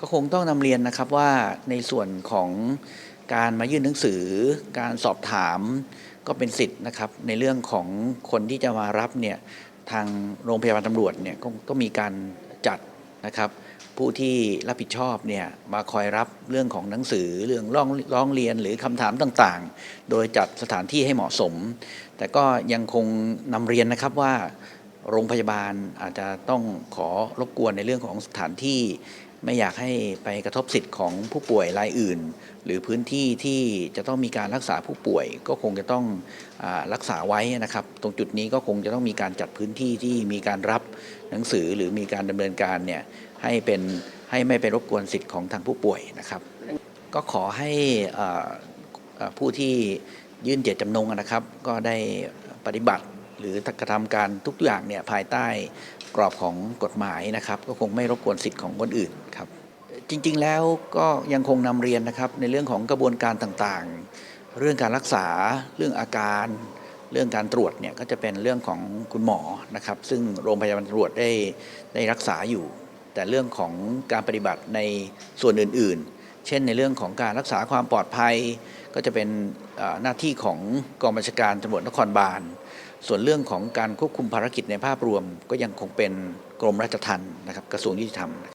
ก็คงต้องนำเรียนนะครับว่าในส่วนของการมายื่นหนังสือ การสอบถามก็เป็นสิทธิ์นะครับ ในเรื่องของคนที่จะมารับเนี่ยทางโรงพยาบาลตำรวจเนี่ยก็ก็มีการจัดนะครับ ผู้ที่รับผิดชอบเนี่ยมาคอยรับเรื่องของหนังสือเรื่องร้องร้องเรียนหรือคำถามต่างๆ โดยจัดสถานที่ให้เหมาะสม แต่ก็ยังคงนำเรียนนะครับว่าโรงพยาบาลอาจจะต้องขอรบกวนในเรื่องของสถานที่ ไม่อยากให้ไปกระทบสิทธิ์ของผู้ป่วยรายอื่น หรือพื้นที่ที่จะต้องมีการรักษาผู้ป่วย ก็คงจะต้องอรักษาไว้นะครับ ตรงจุดนี้ก็คงจะต้องมีการจัดพื้นที่ที่มีการรับหนังสือหรือมีการดำเนินการเนี่ยให้เป็นให้ไม่ไปรบกวนสิทธิ์ของทางผู้ป่วยนะครับ ก็ขอให้ผู้ที่ยื่นเจตจำนงนะครับ ก็ได้ปฏิบัติหรือกระทำการทุกอย่างเนี่ยภายใต้ กรอบของกฎหมายนะครับ ก็คงไม่รบกวนสิทธิ์ของคนอื่นครับจริง ๆ แล้วก็ยังคงนำเรียนนะครับในเรื่องของกระบวนการต่างๆ เรื่องการรักษาเรื่องอาการ เรื่องการตรวจเนี่ยก็จะเป็นเรื่องของคุณหมอนะครับ ซึ่งโรงพยาบาลตำรวจได้ได้รักษาอยู่ แต่เรื่องของการปฏิบัติในส่วนอื่น ๆ เช่นในเรื่องของการรักษาความปลอดภัย ก็จะเป็นหน้าที่ของกองบัญชาการตำรวจนครบาล ส่วนเรื่องของการควบคุมภารกิจในภาพรวมก็ยังคงเป็นกรมราชทัณฑ์นะครับกระทรวงยุติธรรม